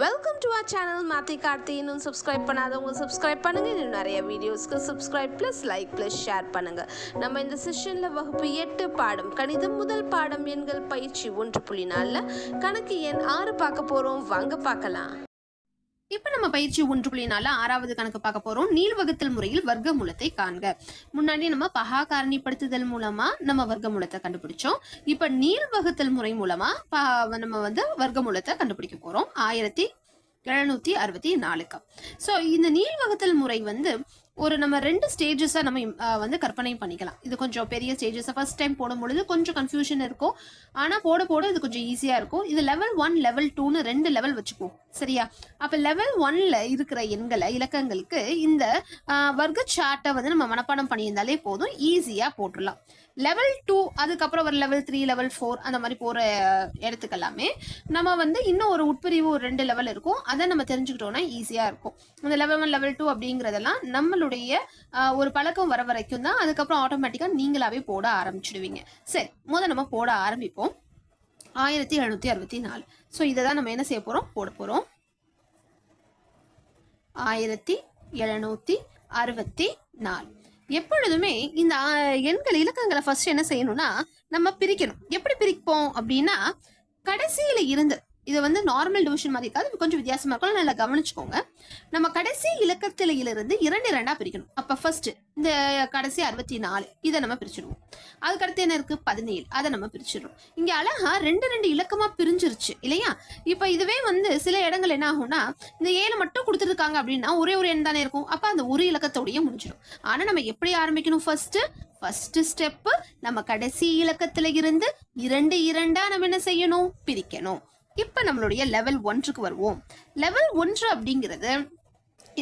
Welcome to our channel மாத்தி கார்த்தி இன்னும் subscribe பண்ணாதவங்க சப்ஸ்கிரைப் பண்ணுங்க. இன்னும் நிறைய வீடியோஸ்க்கு subscribe plus like plus share பண்ணுங்க. நம்ம இந்த செஷனில் வகுப்பு எட்டு பாடம் கணிதம் முதல் பாடம் எண்கள் பயிற்சி ஒன்று புள்ளி நாலில் கணக்கு எண் ஆறு பார்க்க போகிறோம் வாங்க பார்க்கலாம். இப்ப நம்ம பயிற்சி ஒன்று புள்ளி நாலு ஆறாவது கணக்கு பார்க்க போறோம். நீள்வகுத்தல் முறையில் வர்க்க மூலத்தை காண்க. முன்னாடி நம்ம பகா காரணிப்படுத்துதல் மூலமா நம்ம வர்க்க மூலத்தை கண்டுபிடிச்சோம். இப்ப நீள்வகுத்தல் முறை மூலமா நம்ம வந்து வர்க்க மூலத்தை கண்டுபிடிக்க போறோம். ஆயிரத்தி எழுநூத்தி அறுபத்தி நாலுக்கு. ஸோ இந்த நீள்வகுத்தல் முறை வந்து ஒரு நம்ம ரெண்டு ஸ்டேஜஸாக நம்ம வந்து கற்பனை பண்ணிக்கலாம். இது கொஞ்சம் பெரிய ஸ்டேஜஸை ஃபர்ஸ்ட் டைம் போடும் பொழுது கொஞ்சம் கன்ஃபியூஷன் இருக்கும். ஆனால் போட போட இது கொஞ்சம் ஈஸியாக இருக்கும். இது லெவல் ஒன் லெவல் டூன்னு ரெண்டு லெவல் வச்சுக்குவோம். சரியா? அப்போ லெவல் ஒன்ல இருக்கிற எண்களை இலக்கங்களுக்கு இந்த வர்க்க சார்ட்டை வந்து நம்ம மனப்பாடம் பண்ணியிருந்தாலே போதும். ஈஸியாக போட்டுடலாம். லெவல் டூ அதுக்கப்புறம் ஒரு லெவல் த்ரீ லெவல் ஃபோர் அந்த மாதிரி போகிற இடத்துக்கெல்லாமே நம்ம வந்து இன்னும் ஒரு உட்பிரிவு ஒரு ரெண்டு லெவல் இருக்கும். அதை நம்ம தெரிஞ்சுக்கிட்டோம்னா ஈஸியாக இருக்கும். அந்த லெவல் ஒன் லெவல் டூ அப்படிங்கிறதெல்லாம் நம்ம உங்களுடைய ஒரு பழக்கம் வர வரைக்கும் தான் அதுக்கப்புறம் ஆட்டோமேட்டிக்காக நீங்களாவே போட ஆரம்பிச்சிடுவீங்க. சரி முதல் நம்ம போட ஆரம்பிப்போம். ஆயிரத்தி எழுநூத்தி அறுபத்தி நாலு ஸோ இதை தான் நம்ம என்ன செய்ய போகிறோம் போட போகிறோம் ஆயிரத்தி எழுநூத்தி அறுபத்தி நாலு எப்பொழுதுமே இந்த எண்கள் இலக்கங்களை ஃபர்ஸ்ட் என்ன செய்யணும்னா நம்ம பிரிக்கணும். எப்படி பிரிப்போம் அப்படின்னா கடைசியில இருந்து இது வந்து நார்மல் டிவிஷன் மாதிரி இருக்காது. கொஞ்சம் வித்தியாசமா இருக்கும். நல்லா கவனிச்சுக்கோங்க. நம்ம கடைசி இலக்கத்தில இருந்து இரண்டு இரண்டா பிரிக்கணும். அப்ப ஃபர்ஸ்ட் இந்த கடைசி அறுபத்தி நாலு இதை நம்ம பிரிச்சிடுவோம். அதுக்கடுத்து என்ன இருக்கு? பதினேழு அதை நம்ம பிரிச்சிடுறோம். இங்க அழகா ரெண்டு ரெண்டு இலக்கமா பிரிஞ்சிருச்சு இல்லையா? இப்ப இதுவே வந்து சில இடங்கள் என்ன ஆகும்னா இந்த ஏழு மட்டும் கொடுத்துருக்காங்க அப்படின்னா ஒரே ஒரு எண் தானே இருக்கும். அப்ப அந்த ஒரு இலக்கத்தோடய முடிஞ்சிடும். ஆனா நம்ம எப்படி ஆரம்பிக்கணும் ஃபர்ஸ்ட் ஃபர்ஸ்ட் ஸ்டெப்பு நம்ம கடைசி இலக்கத்துல இருந்து இரண்டு இரண்டா நம்ம என்ன செய்யணும்? பிரிக்கணும். இப்போ நம்மளுடைய லெவல் ஒன்றுக்கு வருவோம். லெவல் ஒன்று அப்படிங்கிறது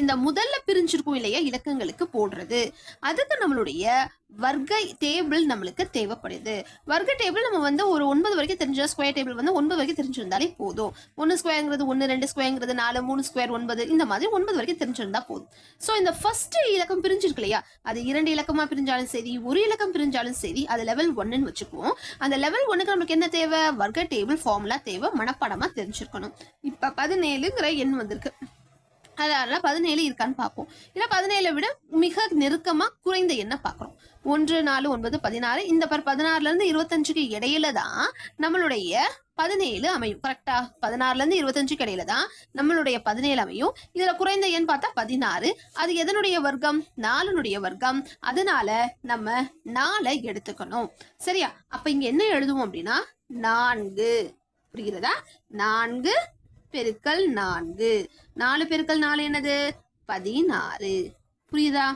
இந்த முதல்ல பிரிஞ்சிருக்கும் இல்லையா இலக்கங்களுக்கு போடுறது. அதுக்கு நம்மளுடைய வர்க்க டேபிள் நம்மளுக்கு தேவைப்படுது. வர்க்க டேபிள் நம்ம வந்து ஒரு ஒன்பது வரைக்கும் தெரிஞ்ச ஸ்கொயர் டேபிள் வந்து ஒன்பது வரைக்கும் தெரிஞ்சிருந்தாலே போதும். ஒன்று ஸ்கொயர்ங்கிறது ஒன்று ரெண்டு ஸ்கொயர்ங்கிறது நாலு மூணு ஸ்கொயர் ஒன்பது இந்த மாதிரி ஒன்பது வரைக்கும் தெரிஞ்சிருந்தா போதும். ஸோ இந்த ஃபர்ஸ்ட் இலக்கம் பிரிஞ்சிருக்கு இல்லையா அது இரண்டு இலக்கமா பிரிஞ்சாலும் சரி ஒரு இலக்கம் பிரிஞ்சாலும் சரி அது லெவல் ஒன்னுன்னு வச்சுக்குவோம். அந்த லெவல் ஒன்னுக்கு நமக்கு என்ன தேவை? வர்க்க டேபிள் ஃபார்முலா தேவை மனப்பாடமா தெரிஞ்சிருக்கணும். இப்ப பதினேழுங்கிற எண் வந்திருக்கு. அதனால பதினேழு இருக்கான்னு பார்ப்போம். இல்லை பதினேழை விட மிக நெருக்கமாக குறைந்த எண்ணை பார்க்குறோம். ஒன்று நாலு ஒன்பது பதினாறு இந்த பர் பதினாறுலேருந்து இருபத்தஞ்சுக்கு இடையில தான் நம்மளுடைய பதினேழு அமையும். கரெக்டா பதினாறுலேருந்து இருபத்தஞ்சுக்கு இடையில தான் நம்மளுடைய பதினேழு அமையும். இதில் குறைந்த எண் பார்த்தா பதினாறு. அது எதனுடைய வர்க்கம்? நாலுனுடைய வர்க்கம். அதனால நம்ம நாலை எடுத்துக்கணும். சரியா? அப்போ இங்கே என்ன எழுதுவோம் அப்படின்னா நான்கு. புரிகிறதா? நான்கு பெருக்கல் நான்கு. நாலு பெருக்கல் நாலு என்னது? பதினாறு. புரியுதா?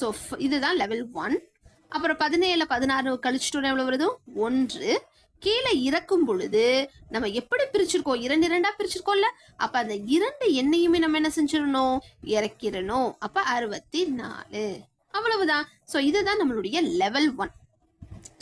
ஸோ இதுதான் லெவல் ஒன் அப்புறம் பதினேழு பதினாறு கழிச்சுட்டு எவ்வளவு வருது? ஒன்று. கீழே இறக்கும் பொழுது நம்ம எப்படி பிரிச்சிருக்கோம்? இரண்டு இரண்டா பிரிச்சிருக்கோம்ல? அப்ப அந்த இரண்டு எண்ணையுமே நம்ம என்ன செஞ்சிடணும்? இறக்கிடணும். அப்ப அறுபத்தி நாலு அவ்வளவுதான். ஸோ இதுதான் நம்மளுடைய level one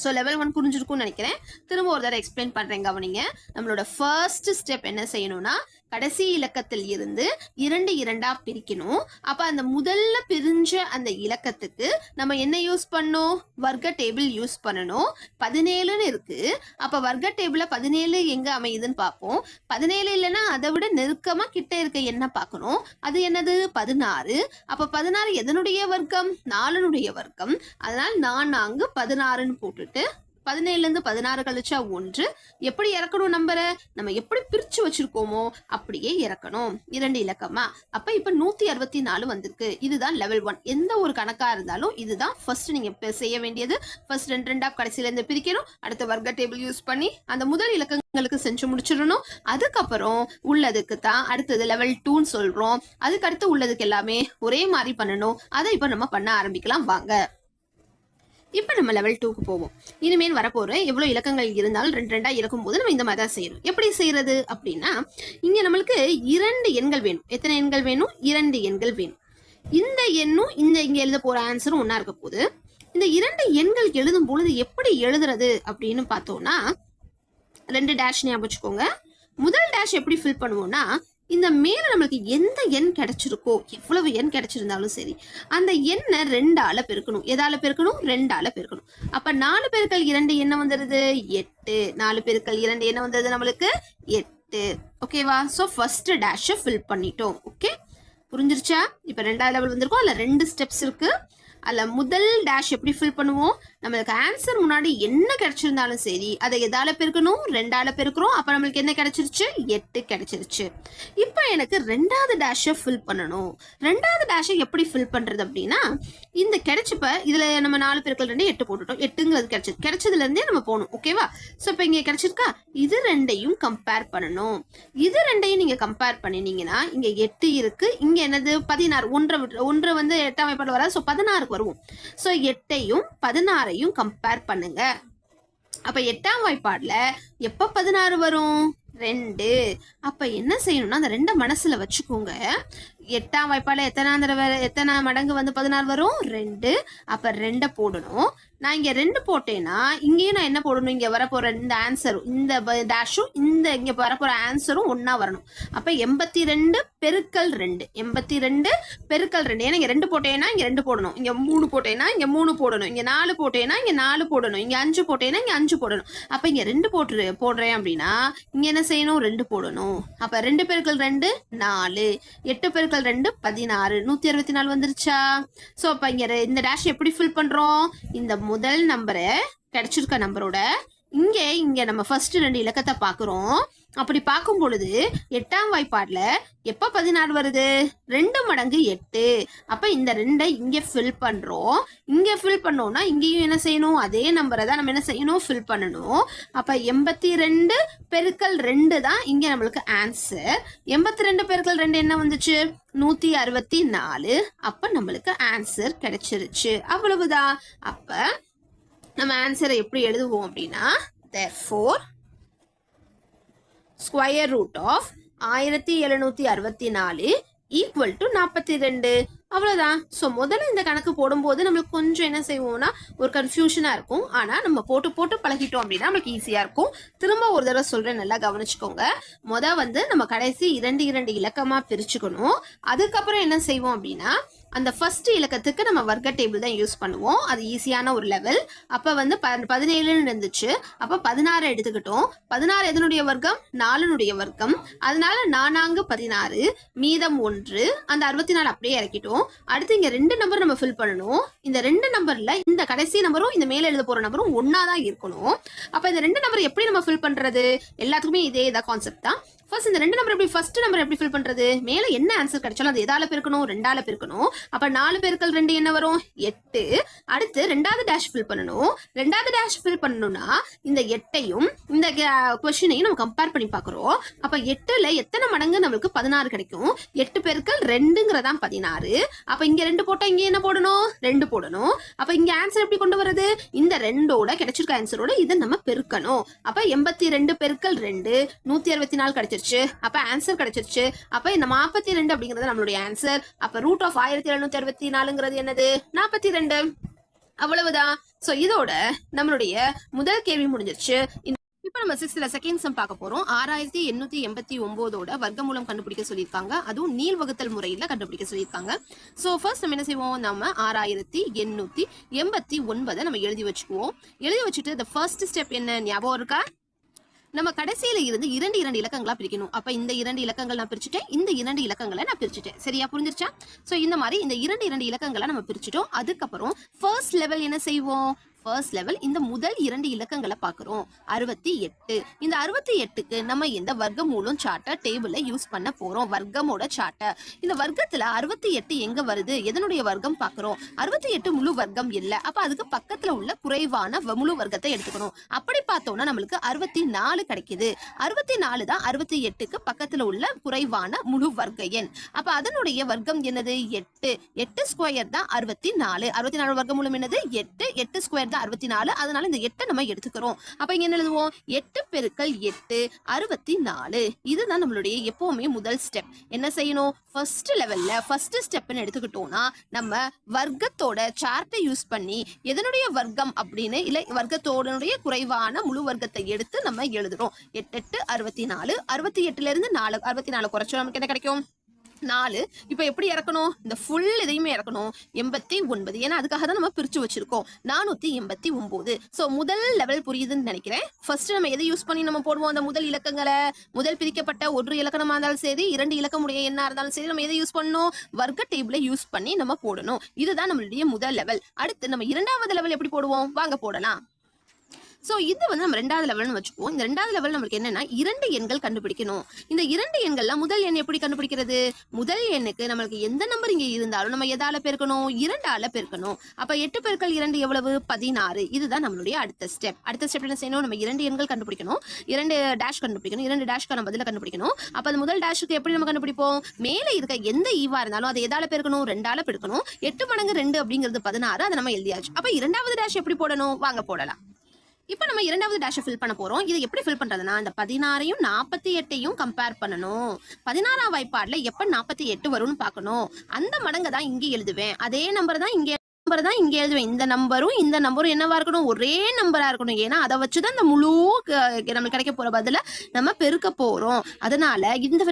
so level one புரிஞ்சிருக்கும்னு நினைக்கிறேன். திரும்ப ஒரு தடவை எக்ஸ்பிளைன் பண்றேன் கவனிங்க. நம்மளோட ஃபர்ஸ்ட் ஸ்டெப் என்ன செய்யணும்னா கடைசி இலக்கத்தில் இருந்து இரண்டு இரண்டா பிரிக்கணும். அப்ப அந்த முதல்ல பிரிஞ்ச அந்த இலக்கத்துக்கு நம்ம என்ன யூஸ் பண்ணோம்? வர்க்க டேபிள் யூஸ் பண்ணணும். பதினேழுன்னு இருக்கு. அப்ப வர்க்க டேபிள பதினேழு எங்க அமையுதுன்னு பார்ப்போம். பதினேழு இல்லைன்னா அதை விட நெருக்கமா கிட்ட இருக்க என்ன பார்க்கணும்? அது என்னது? பதினாறு. அப்ப பதினாறு எதனுடைய வர்க்கம்? நாலுனுடைய வர்க்கம். அதனால் நான் அங்கு பதினாறுன்னு போட்டுட்டு பதினேழுல இருந்து பதினாறு கழிச்சா ஒன்று. எப்படி இறக்கணும் நம்பரை? நம்ம எப்படி பிரிச்சு வச்சிருக்கோமோ அப்படியே இறக்கணும். இரண்டு இலக்கமா? அப்ப இப்ப நூத்தி அறுபத்தி நாலு வந்திருக்கு. இதுதான் லெவல் ஒன் எந்த ஒரு கணக்கா இருந்தாலும் இதுதான் ஃபர்ஸ்ட் நீங்க செய்ய வேண்டியது. ஃபர்ஸ்ட் ரெண்டு ரெண்டா கடைசியில இருந்து பிரிக்கணும். அடுத்த வர்க்க டேபிள் யூஸ் பண்ணி அந்த முதல் இலக்கங்களுக்கு செஞ்சு முடிச்சிடணும். அதுக்கப்புறம் உள்ளதுக்கு தான் அடுத்தது லெவல் டூன்னு சொல்றோம். அதுக்கு அடுத்து உள்ளதுக்கு எல்லாமே ஒரே மாதிரி பண்ணணும். அதை இப்ப நம்ம பண்ண ஆரம்பிக்கலாம். வாங்க. இப்போ நம்ம லெவல் டூக்கு போவோம். இனிமேல் வரப்போகிற எவ்வளோ இலக்கங்கள் இருந்தாலும் ரெண்டு ரெண்டாக இருக்கும் போது நம்ம இந்த மாதிரி தான் செய்யணும். எப்படி செய்கிறது அப்படின்னா இங்கே நம்மளுக்கு இரண்டு எண்கள் வேணும். எத்தனை எண்கள் வேணும்? இரண்டு எண்கள் வேணும். இந்த எண்ணும் இந்த இங்கே எழுத போகிற ஆன்சரும் ஒன்றா இருக்க போது இந்த இரண்டு எண்கள் எழுதும் பொழுது எப்படி எழுதுறது அப்படின்னு பார்த்தோம்னா ரெண்டு டேஷ் ஞாபகம் வச்சுக்கோங்க. முதல் டேஷ் எப்படி ஃபில் பண்ணுவோம்னா இந்த மேல நம்மளுக்கு எந்த எண் கிடைச்சிருக்கோ எவ்வளவு எண் கிடைச்சிருந்தாலும் சரி அந்த எண்ணை ரெண்டால பெருக்கணும். எதால பெருக்கணும்? ரெண்டால பெருக்கணும். அப்ப நாலு பெருக்கல் இரண்டு என்ன வந்துருது? எட்டு. நாலு பேருக்கள் இரண்டு என்ன வந்தது நம்மளுக்கு? எட்டு. ஓகேவா ஸோ ஃபர்ஸ்ட் டேஷை ஃபில் பண்ணிட்டோம். ஓகே புரிஞ்சிருச்சா? இப்போ ரெண்டாவது லெவல் வந்திருக்கோம். அதில் ரெண்டு ஸ்டெப்ஸ் இருக்கு. அதில் முதல் டேஷ் எப்படி ஃபில் பண்ணுவோம்? நம்மளுக்கு ஆன்சர் முன்னாடி என்ன கிடைச்சிருந்தாலும் சரி அதை எதால பெருக்கணும் ரெண்டால பெருக்கிறோம் அப்போ நம்மளுக்கு என்ன கிடைச்சிருச்சு? எட்டு கிடைச்சிருச்சு. இப்போ எனக்கு ரெண்டாவது டேஷை ஃபில் பண்ணணும். ரெண்டாவது டேஷை எப்படி ஃபில் பண்ணுறது அப்படின்னா இந்த கிடைச்சப்ப இதில் நம்ம நாலு பெருக்கள் ரெண்டு எட்டு போட்டுட்டோம். எட்டுங்கிறது கிடைச்சது. கிடைச்சதுலேருந்தே நம்ம போகணும். ஓகேவா ஸோ இப்போ இங்கே கிடைச்சிருக்கா? இது ரெண்டையும் கம்பேர் பண்ணணும். இது ரெண்டையும் நீங்கள் கம்பேர் பண்ணினீங்கன்னா இங்கே எட்டு இருக்குது இங்கே என்னது? பதினாறு. ஒன்றை விட்டு ஒன்று வந்து எட்டாம் வாய்ப்பாடு வராது. ஸோ பதினாறுக்கு வருவோம். ஸோ எட்டையும் பதினாறு பதினாறையும் கம்பேர் பண்ணுங்க. அப்ப எட்டாம் வாய்ப்பாடுல எப்ப பதினாறு வரும்? ரெண்டு. அப்ப என்ன செய்யணும்னா அந்த ரெண்டை மனசுல வச்சுக்கோங்க. எட்டாம் வாய்ப்பாடுல எத்தனை தடவை எத்தனை மடங்கு வந்து பதினாறு வரும்? ரெண்டு. அப்ப ரெண்டை போடணும். நான் இங்கே ரெண்டு போட்டேன்னா இங்கேயும் நான் என்ன போடணும்? இங்கே வரப்போற இந்த ஆன்சரும் இந்த டேஷும் இந்த இங்கே வரப்போற ஆன்சரும் ஒன்றா வரணும். அப்போ எண்பத்தி ரெண்டு பெருக்கல் ரெண்டு. எண்பத்தி ரெண்டு பெருக்கல் ரெண்டு. ஏன்னா இங்கே ரெண்டு போட்டேன்னா இங்கே ரெண்டு போடணும். இங்கே மூணு போட்டேன்னா இங்கே மூணு போடணும். இங்கே நாலு போட்டேன்னா இங்கே நாலு போடணும். இங்கே அஞ்சு போட்டேன்னா இங்கே அஞ்சு போடணும். அப்போ இங்கே ரெண்டு போட்டு போடுறேன் அப்படின்னா இங்கே என்ன செய்யணும்? ரெண்டு போடணும். அப்போ ரெண்டு பெருக்கல் ரெண்டு நாலு. எட்டு பெருக்கல் ரெண்டு பதினாறு. நூற்றி அறுபத்தி நாலு வந்துருச்சா? ஸோ அப்போ இங்கே இந்த டேஷ் எப்படி ஃபில் பண்ணுறோம் இந்த முதல் நம்பரை கிடைச்சிருக்க நம்பரோட இங்கே இங்கே நம்ம ஃபர்ஸ்ட் ரெண்டு இலக்கத்தை பார்க்குறோம். அப்படி பார்க்கும் பொழுது எட்டாம் வாய்ப்பாடில் எப்போ பதினாறு வருது? ரெண்டு மடங்கு எட்டு. அப்போ இந்த ரெண்டை இங்கே ஃபில் பண்ணுறோம் இங்கே ஃபில் பண்ணோம்னா இங்கேயும் என்ன செய்யணும்? அதே நம்பரை தான் நம்ம என்ன செய்யணும்? ஃபில் பண்ணணும். அப்போ எண்பத்தி ரெண்டு பெருக்கல் ரெண்டு தான் இங்கே நம்மளுக்கு ஆன்சர் எண்பத்தி ரெண்டு பெருக்கல் ரெண்டு என்ன வந்துச்சு? நூற்றி அறுபத்தி நாலு. அப்போ நம்மளுக்கு ஆன்சர் கிடைச்சிருச்சு. அவ்வளவுதான். அப்போ நம்ம ஆன்சரை எப்படி எழுதுவோம் அப்படின்னா ஃபோர் ஸ்கொயர் ரூட் ஆஃப் ஆயிரத்தி எழுநூத்தி அறுபத்தி நாலு ஈக்குவல் டு நாற்பத்தி ரெண்டு. அவ்வளோதான் ஸோ முதல்ல இந்த கணக்கு போடும்போது நம்மளுக்கு கொஞ்சம் என்ன செய்வோம்னா ஒரு கன்ஃபியூஷனாக இருக்கும். ஆனால் நம்ம போட்டு போட்டு பழகிட்டோம் அப்படின்னா நம்மளுக்கு ஈஸியாக இருக்கும். திரும்ப ஒரு தடவை சொல்கிறேன் நல்லா கவனிச்சுக்கோங்க. மொதல் வந்து நம்ம கடைசி இரண்டு இரண்டு இலக்கமாக பிரிச்சுக்கணும். அதுக்கப்புறம் என்ன செய்வோம் அப்படின்னா அந்த ஃபர்ஸ்ட் இலக்கத்துக்கு நம்ம வர்க்க டேபிள் தான் யூஸ் பண்ணுவோம். அது ஈஸியான ஒரு லெவல் அப்போ வந்து ப பதினேழுன்னு இருந்துச்சு. அப்போ பதினாறு எடுத்துக்கிட்டோம். பதினாறு எதனுடைய வர்க்கம்? நாலுனுடைய வர்க்கம். அதனால நானாங்கு பதினாறு மீதம் ஒன்று அந்த அறுபத்தி நாலு அப்படியே இறக்கிட்டோம். அடுத்து இங்கே ரெண்டு நம்பர் நம்ம ஃபில் பண்ணணும். இந்த ரெண்டு நம்பரில் இந்த கடைசி நம்பரும் இந்த மேலே எழுத போகிற நம்பரும் ஒன்றா தான் இருக்கணும். அப்போ இந்த ரெண்டு நம்பர் எப்படி நம்ம ஃபில் பண்ணுறது எல்லாத்துக்குமே இதே இதான் கான்செப்ட் தான். ஃபர்ஸ்ட் இந்த ரெண்டு நம்பர் எப்படி ஃபர்ஸ்ட் நம்பர் எப்படி ஃபில் பண்றது? மேல என்ன ஆன்சர் கிடைச்சாலும் அது எதால பெருக்கணும் ரெண்டால பெருக்கணும். அப்ப நாலு பெருக்கல் ரெண்டு என்ன வரும்? எட்டு. அடுத்து ரெண்டாவது டேஷ் ஃபில் பண்ணணும். ரெண்டாவது டேஷ் ஃபில் பண்ணணும்னா இந்த எட்டையும் இந்த கொஸ்டினையும் நம்ம கம்பேர் பண்ணி பார்க்குறோம். அப்ப எட்டுல எத்தனை மடங்கு நம்மளுக்கு பதினாறு கிடைக்கும்? எட்டு பெருக்கள் ரெண்டுங்கிறதான் பதினாறு. அப்ப இங்க ரெண்டு போட்டா இங்க என்ன போடணும்? ரெண்டு போடணும். அப்ப இங்க ஆன்சர் எப்படி கொண்டு வர்றது? இந்த ரெண்டோட கிடைச்சிருக்க ஆன்சரோட இதை நம்ம பெருக்கணும். அப்ப எண்பத்தி ரெண்டு பெருக்கள் ரெண்டு நூத்தி அறுபத்தி நாலு கிடைச்சிருச்சு அப்ப ஆன்சர் கிடைச்சிருச்சு. அப்ப இந்த நாற்பத்தி ரெண்டு அப்படிங்கிறது நம்மளுடைய ஆன்சர் அப்ப ரூட் ஆஃப் ஆயிரத்தி எழுநூத்தி அறுபத்தி நாலுங்கிறது என்னது? நாற்பத்தி ரெண்டு அவ்வளவுதான். சோ இதோட நம்மளுடைய முதல் கேள்வி முடிஞ்சிருச்சு. இப்போ நம்ம சிக்ஸ்ல செகண்ட் சம் பார்க்க போறோம். ஆறாயிரத்தி எண்ணூத்தி எண்பத்தி ஒன்பதோட வர்க்கமூலம் கண்டுபிடிக்க சொல்லியிருக்காங்க. அதுவும் நீள் வகுத்தல் முறையில கண்டுபிடிக்க சொல்லியிருக்காங்க. ஸோ ஃபர்ஸ்ட் நம்ம என்ன செய்வோம்? நம்ம ஆறாயிரத்தி எண்ணூத்தி எண்பத்தி ஒன்பதை நம்ம எழுதி வச்சுக்குவோம். எழுதி வச்சுட்டு இந்த ஃபர்ஸ்ட் ஸ்டெப் என்ன? ஞாபகம் இருக்கா? நம்ம கடைசியில இருந்து இரண்டு இரண்டு இலக்கங்களா பிரிக்கணும். அப்ப இந்த இரண்டு இலக்கங்கள் நான் பிரிச்சுட்டேன் இந்த இரண்டு இலக்கங்களை நான் பிரிச்சுட்டேன். சரியா புரிஞ்சிருச்சா? சோ இந்த மாதிரி இந்த இரண்டு இரண்டு இலக்கங்களை நம்ம பிரிச்சுட்டோம். அதுக்கப்புறம் ஃபர்ஸ்ட் லெவல் என்ன செய்வோம்? ஃபர்ஸ்ட் லெவல் இந்த முதல் இரண்டு இலக்கங்களை பார்க்குறோம். அறுபத்தி எட்டு. இந்த அறுபத்தி எட்டுக்கு நம்ம இந்த வர்க்கமூலம் சார்ட்டை டேபிளை யூஸ் பண்ண போறோம்? வர்க்கமோட சார்ட்டை இந்த வர்க்கத்துல அறுபத்தி எட்டு எங்க வருது? எதனுடைய வர்க்கம் பார்க்குறோம். அறுபத்தி எட்டு முழு வர்க்கம் இல்லை. அப்ப அதுக்கு பக்கத்துல உள்ள குறைவான முழு வர்க்கத்தை எடுத்துக்கணும். அப்படி பார்த்தோம்னா நம்மளுக்கு அறுபத்தி நாலு கிடைக்குது. அறுபத்தி நாலு தான் அறுபத்தி எட்டுக்கு பக்கத்துல உள்ள குறைவான முழு வர்க்க எண். அப்ப அதனுடைய வர்க்கம் என்னது? எட்டு. எட்டு ஸ்கொயர் தான் அறுபத்தி நாலு. அறுபத்தி நாலு வர்க்கம் மூலம் என்னது? எட்டு. எட்டு ஸ்கொயர் தான் அறுபத்தி நாலு. அதனால இந்த எட்டை நம்ம எடுத்துக்கிறோம். அப்ப இங்க என்ன எழுதுவோம்? எட்டு பெருக்கல் எட்டு அறுபத்தி நாலு. இதுதான் நம்மளுடைய எப்பவுமே முதல் ஸ்டெப் என்ன செய்யணும்? ஃபர்ஸ்ட் லெவல்ல ஃபர்ஸ்ட் ஸ்டெப்னு எடுத்துக்கிட்டோம்னா நம்ம வர்க்கத்தோட சார்ட்டை யூஸ் பண்ணி எதனுடைய வர்க்கம் அப்படின்னு இல்லை வர்க்கத்தோடனுடைய குறைவான முழு வர்க்கத்தை எடுத்து நம்ம எழுதுறோம். எட்டு எட்டு அறுபத்தி நாலு. அறுபத்தி எட்டுல இருந்து நாலு அறுபத்தி நாலு குறைச்சோம். நமக்கு என்ன கிடைக்கும்? நாலு. இப்போ எப்படி இறக்கணும்? இந்த ஃபுல் இதையுமே இறக்கணும். எண்பத்தி ஒன்பது. ஏன்னா அதுக்காக தான் நம்ம பிரித்து வச்சுருக்கோம். நானூற்றி எண்பத்தி ஒம்பது ஸோ முதல் லெவல் புரியுதுன்னு நினைக்கிறேன். ஃபர்ஸ்ட் நம்ம எதை யூஸ் பண்ணி நம்ம போடுவோம்? அந்த முதல் இலக்கங்களை. முதல் பிரிக்கப்பட்ட ஒரு இலக்கணமாக இருந்தாலும் சரி இரண்டு இலக்கமுடைய என்ன இருந்தாலும் சரி நம்ம எதை யூஸ் பண்ணணும்? வர்க்க டேபிளை யூஸ் பண்ணி நம்ம போடணும். இதுதான் நம்மளுடைய முதல் லெவல் அடுத்து நம்ம இரண்டாவது லெவல் எப்படி போடுவோம்? வாங்க போடலாம். ஸோ இது வந்து நம்ம ரெண்டாவது லெவல்னு வச்சுக்குவோம். இந்த ரெண்டாவது லெவல் நம்மளுக்கு என்னன்னா இரண்டு எண்கள் கண்டுபிடிக்கணும். இந்த இரண்டு எண்கள்ல முதல் எண் எப்படி கண்டுபிடிக்கிறது? முதல் எண்ணுக்கு நம்மளுக்கு எந்த நம்பர் இங்கே இருந்தாலும் நம்ம எதால பெருக்கணும்? இரண்டால பெருக்கணும். அப்ப எட்டு பெருக்கள் இரண்டு எவ்வளவு? பதினாறு. இதுதான் நம்மளுடைய அடுத்த ஸ்டெப் அடுத்த ஸ்டெப் என்ன செய்யணும்? நம்ம இரண்டு எண்கள் கண்டுபிடிக்கணும். இரண்டு டேஷ் கண்டுபிடிக்கணும். இரண்டு டேஷ்க்கான பதில கண்டுபிடிக்கணும். அப்ப அந்த முதல் டேஷுக்கு எப்படி நம்ம கண்டுபிடிப்போம்? மேலே இருக்க எந்த ஈவா இருந்தாலும் அதை எதால பெருக்கணும்? ரெண்டால பெருக்கணும். எட்டு மடங்கு ரெண்டு அப்படிங்கிறது பதினாறு. அதை நம்ம எழுதியாச்சு. அப்ப இரண்டாவது டேஷ் எப்படி போடணும்? வாங்க போடலாம். இப்போ நம்ம இரண்டாவது டேஷை ஃபில் பண்ண போகிறோம் இது எப்படி ஃபில் பண்ணுறதுனா இந்த பதினாறையும் நாற்பத்தி எட்டையும் கம்பேர் பண்ணணும். பதினாறாம் வாய்ப்பாடில் எப்போ நாற்பத்தி எட்டு வரும்னு பார்க்கணும். அந்த மடங்கை தான் இங்கே எழுதுவேன். அதே நம்பர் தான் இங்கே நம்பர் தான் இங்கே எழுதுவேன். இந்த நம்பரும் இந்த நம்பரும் என்னவா இருக்கணும்? ஒரே நம்பராக இருக்கணும். ஏன்னா அதை வச்சு தான் இந்த முழு க- நம்மளுக்கு கிடைக்க போகிற பதில நம்ம பெருக்க போகிறோம் அதனால இந்த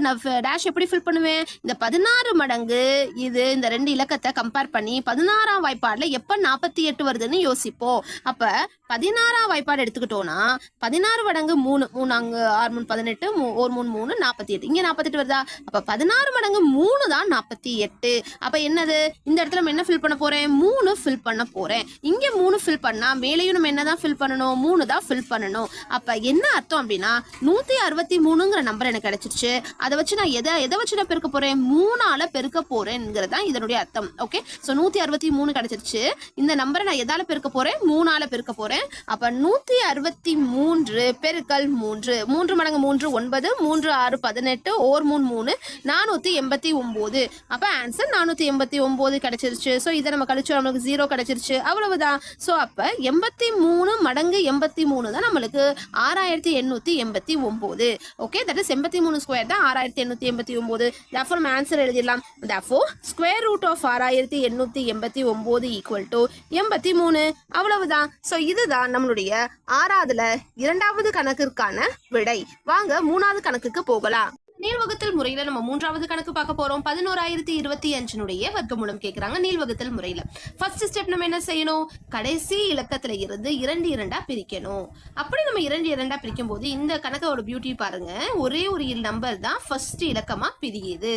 டேஷ் எப்படி ஃபில் பண்ணுவேன்? இந்த பதினாறு மடங்கு இது இந்த ரெண்டு இலக்கத்தை கம்பேர் பண்ணி பதினாறாம் வாய்ப்பாடில் எப்போ நாற்பத்தி எட்டு வருதுன்னு யோசிப்போம். அப்போ பதினாறாம் வாய்ப்பாடு எடுத்துக்கிட்டோம்னா பதினாறு மடங்கு மூணு மூணு அங்கு ஆறு மூணு பதினெட்டு மூ- ஒரு மூணு மூணு நாற்பத்தி எட்டு. இங்க நாற்பத்தெட்டு வருதா? அப்போ பதினாறு மடங்கு மூணு தான் நாற்பத்தி எட்டு. அப்போ என்னது? இந்த இடத்துல நம்ம என்ன ஃபில் பண்ண போகிறேன் மூணு ஃபில் பண்ண போகிறேன் இங்கே மூணு ஃபில் பண்ணால் மேலேயும் நம்ம என்ன தான் ஃபில் பண்ணணும்? மூணு தான் ஃபில் பண்ணணும். அப்போ என்ன அர்த்தம் அப்படின்னா நூற்றி அறுபத்தி மூணுங்கிற நம்பர் எனக்கு கிடைச்சிருச்சு. அதை வச்சு நான் எதை எதை வச்சு நான் பெருக்க போகிறேன் மூணால் பெருக்க போகிறேன்ங்கிறது தான் இதனுடைய அர்த்தம். ஓகே ஸோ நூற்றி அறுபத்தி மூணு கிடைச்சிருச்சு. இந்த நம்பரை நான் எதால் பெருக்க போகிறேன் மூணால பெருக்க போறேன் அப்ப நூத்தி அறுபத்தி மூன்று பெருக்கல் மூன்று. மூன்று மடங்கு மூன்று ஒன்பது மூன்று ஆறு பதினெட்டு ஓர் மூணு மூணு நானூத்தி எண்பத்தி ஒம்பது. அப்ப ஆன்சர் நானூத்தி எண்பத்தி ஒன்பது கிடைச்சிருச்சு. சோ இதை நம்ம கழிச்சோம் நம்மளுக்கு ஜீரோ கிடைச்சிருச்சு. அவ்வளவுதான். சோ அப்ப எண்பத்தி மூணு மடங்கு எண்பத்தி மூணு தான் நம்மளுக்கு ஆறாயிரத்தி எண்ணூத்தி எண்பத்தி ஒன்பது ஓகே தட் இஸ் எண்பத்தி மூணு ஸ்கொயர் தான் ஆறாயிரத்தி எண்ணூத்தி எண்பத்தி ஒம்பது. Therefore நம்ம ஆன்சர் எழுதிடலாம். தஃபோ ஸ்கொயர் ரூட் ஆஃப் ஆறாயிரத்தி எண்ணூத்தி எண்பத்தி ஒன்பது ஈக்குவல் டு எண்பத்தி மூணு. அவ்வளவுதான். ஸோ இது இதுதான் நம்மளுடைய ஆறாவதுல இரண்டாவது கணக்கிற்கான விடை. வாங்க மூணாவது கணக்குக்கு போகலாம். நீள்வகத்தில் முறையில நம்ம மூன்றாவது கணக்கு பார்க்க போறோம். பதினோராயிரத்தி இருபத்தி அஞ்சினுடைய வர்க்கமூலம் கேக்குறாங்க நீள்வகத்தில் முறையில. ஃபர்ஸ்ட் ஸ்டெப் நம்ம என்ன செய்யணும்? கடைசி இலக்கத்துல இருந்து இரண்டு இரண்டா பிரிக்கணும். அப்படி நம்ம இரண்டு இரண்டா பிரிக்கும் போது இந்த கணக்கோட பியூட்டி பாருங்க. ஒரே ஒரு நம்பர் தான் ஃபர்ஸ்ட் இலக்கமா பிரியுது.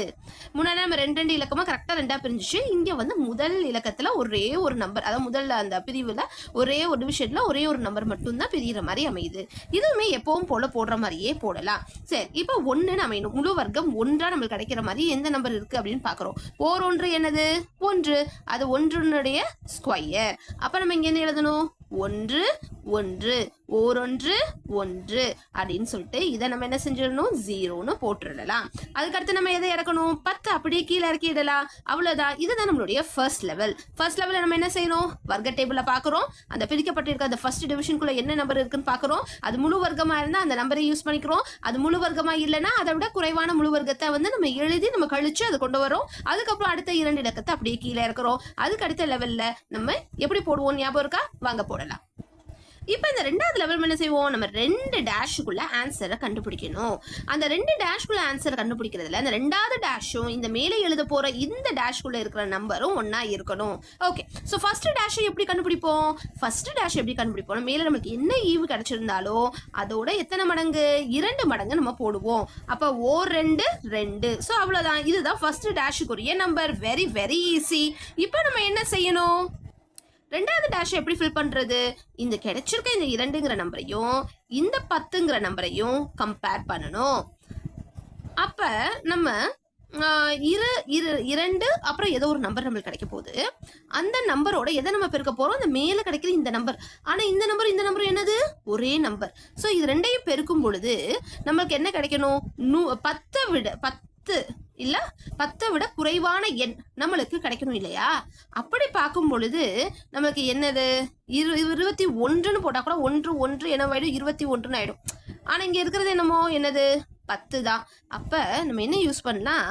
முன்னாடி நம்ம ரெண்டு ரெண்டு இலக்கமா கரெக்டா ரெண்டா பிரிஞ்சுச்சு. இங்க வந்து முதல் இலக்கத்துல ஒரே ஒரு நம்பர் அதாவது முதல்ல அந்த பிரிவுல ஒரே ஒரு டிவிஷன்ல ஒரே ஒரு நம்பர் மட்டும்தான் பிரியிற மாதிரி அமையுது. இதுவுமே எப்பவும் போல போடுற மாதிரியே போடலாம். சரி இப்போ ஒன்னு அமையணும் முழு வர்க்கம் ஒன்றா நம்மளுக்கு கிடைக்கிற மாதிரி எந்த நம்பர் இருக்கு அப்படின்னு பாக்குறோம் ஓர் ஒன்று என்னது? ஒன்று. அது ஒன்றுனுடைய ஸ்கொயர் அப்ப நம்ம இங்க என்ன எழுதணும்? ஒன்று ஒன்று ஓரொன்று ஒன்று அப்படின்னு சொல்லிட்டு இதை நம்ம என்ன செஞ்சிடணும்? ஜீரோன்னு போட்டுடலாம். அதுக்கடுத்து நம்ம எதை இறக்கணும்? பத்து அப்படியே கீழே இறக்கிடலாம் அவ்வளோதான் இதுதான் நம்மளுடைய ஃபர்ஸ்ட் லெவல் ஃபர்ஸ்ட் லெவலில் நம்ம என்ன செய்யணும்? வர்க்க டேபிளில் பார்க்குறோம். அந்த பிரிக்கப்பட்டிருக்க அந்த ஃபர்ஸ்ட் டிவிஷனுக்குள்ள என்ன நம்பர் இருக்குன்னு பார்க்குறோம். அது முழு வர்க்கமாக இருந்தால் அந்த நம்பரை யூஸ் பண்ணிக்கிறோம். அது முழு வர்க்கமாக இல்லைன்னா அதை விட குறைவான முழு வர்க்கத்தை வந்து நம்ம எழுதி நம்ம கழிச்சு அதை கொண்டு வரோம். அதுக்கப்புறம் அடுத்த இரண்டு இலக்கத்தை அப்படியே கீழே இறக்குறோம். அதுக்கு அடுத்த லெவலில் நம்ம எப்படி போடுவோம் ஞாபகம் இருக்கா? வாங்க போடலாம். இப்போ இந்த ரெண்டாவது லெவல் என்ன செய்வோம்? நம்ம ரெண்டு டேஷுக்குள்ள ஆன்சரை கண்டுபிடிக்கணும். அந்த ரெண்டு டேஷ்குள்ள ஆன்சர் கண்டுபிடிக்கிறதுல அந்த ரெண்டாவது டேஷும் இந்த மேலே எழுத போற இந்த டேஷ்குள்ள இருக்கிற நம்பரும் ஒன்னா இருக்கணும். ஓகே ஸோ ஃபர்ஸ்ட் டேஷை எப்படி கண்டுபிடிப்போம்? ஃபர்ஸ்ட் டேஷ் எப்படி கண்டுபிடிப்போம் மேலே நமக்கு என்ன ஈவு கிடைச்சிருந்தாலோ அதோட எத்தனை மடங்கு? இரண்டு மடங்கு நம்ம போடுவோம். அப்போ ஓ ரெண்டு ரெண்டு. ஸோ அவ்வளோதான் இதுதான் ஃபர்ஸ்ட் டேஷுக்குரிய நம்பர் வெரி வெரி ஈஸி இப்போ நம்ம என்ன செய்யணும்? ரெண்டாவது டேஷ் எப்படி ஃபில் பண்ணுறது இந்த கிடைச்சிருக்க இந்த இரண்டுங்கிற நம்பரையும் இந்த பத்துங்கிற நம்பரையும் கம்பேர் பண்ணணும். அப்போ நம்ம இரு இரு இரண்டு அப்புறம் ஏதோ ஒரு நம்பர் நம்மளுக்கு கிடைக்க போகுது. அந்த நம்பரோட எதை நம்ம பெருக்க போகிறோம் அந்த மேலே கிடைக்கிற இந்த நம்பர் ஆனால் இந்த நம்பர் இந்த நம்பர் என்னது? ஒரே நம்பர் ஸோ இது ரெண்டையும் பெருக்கும் பொழுது நம்மளுக்கு என்ன கிடைக்கணும்? நூ பத்தை விட பத் பத்து. இல்ல பத்தை விட குறைவான எண் நம்மளுக்கு கிடைக்கணும் இல்லையா? அப்படி பார்க்கும் பொழுது நமக்கு என்னது? இரு இருபத்தி ஒன்றுன்னு போட்டா கூட ஒன்று ஒன்று என்னவாயிடும் இருபத்தி ஒன்றுன்னு ஆயிடும். ஆனா இங்க இருக்கிறது என்னமோ என்னது? பத்து தான். அப்போ நம்ம என்ன யூஸ் பண்ணலாம்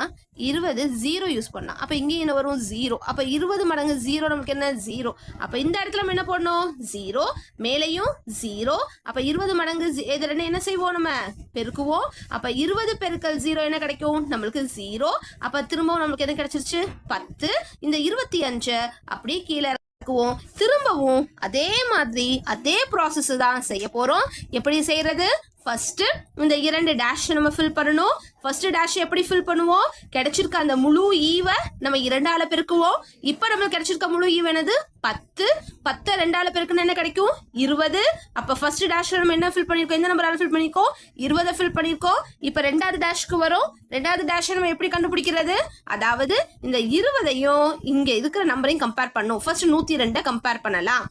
இருபது ஜீரோ யூஸ் பண்ணலாம் அப்போ இங்கே என்ன வரும்? ஜீரோ அப்போ இருபது மடங்கு ஜீரோ நமக்கு என்ன? ஜீரோ அப்போ இந்த இடத்துல நம்ம என்ன பண்ணணும் ஜீரோ மேலேயும் ஜீரோ அப்போ இருபது மடங்கு ஜி- இது ரெண்டு என்ன செய்வோம் நம்ம? பெருக்குவோம். அப்போ இருபது பெருக்கல் ஜீரோ என்ன கிடைக்கும்? நம்மளுக்கு ஜீரோ அப்போ திரும்பவும் நம்மளுக்கு என்ன கிடைச்சிருச்சு? பத்து. இந்த இருபத்தி அஞ்சு அப்படியே கீழே இறக்குவோம். திரும்பவும் அதே மாதிரி அதே ப்ராசஸ் தான் செய்ய போறோம். எப்படி செய்யறது? ஃபர்ஸ்ட் இந்த இரண்டு டேஷ் நம்ம ஃபில் பண்ணணும். ஃபர்ஸ்ட் டேஷ் எப்படி ஃபில் பண்ணுவோம்? கிடைச்சிருக்க அந்த முழு ஈவை நம்ம இரண்டால பெருக்குவோம். இப்போ நம்மளுக்கு கிடைச்சிருக்க முழு ஈவ் என்னது? பத்து. பத்து ரெண்டால பெருக்குன்னு என்ன கிடைக்கும்? இருபது. அப்போ ஃபர்ஸ்ட் டேஷ் நம்ம என்ன ஃபில் பண்ணிருக்கோம்? எந்த நம்பரால ஃபில் பண்ணிருக்கோம்? இருபதை ஃபில் பண்ணிருக்கோம். இப்போ ரெண்டாவது டேஷ்க்கு வரும். ரெண்டாவது டேஷ் நம்ம எப்படி கண்டுபிடிக்கிறது? அதாவது இந்த இருபதையும் இங்க இருக்கிற நம்பரையும் கம்பேர் பண்ணும். ஃபர்ஸ்ட் நூத்தி ரெண்டை கம்பேர் பண்ணலாம்.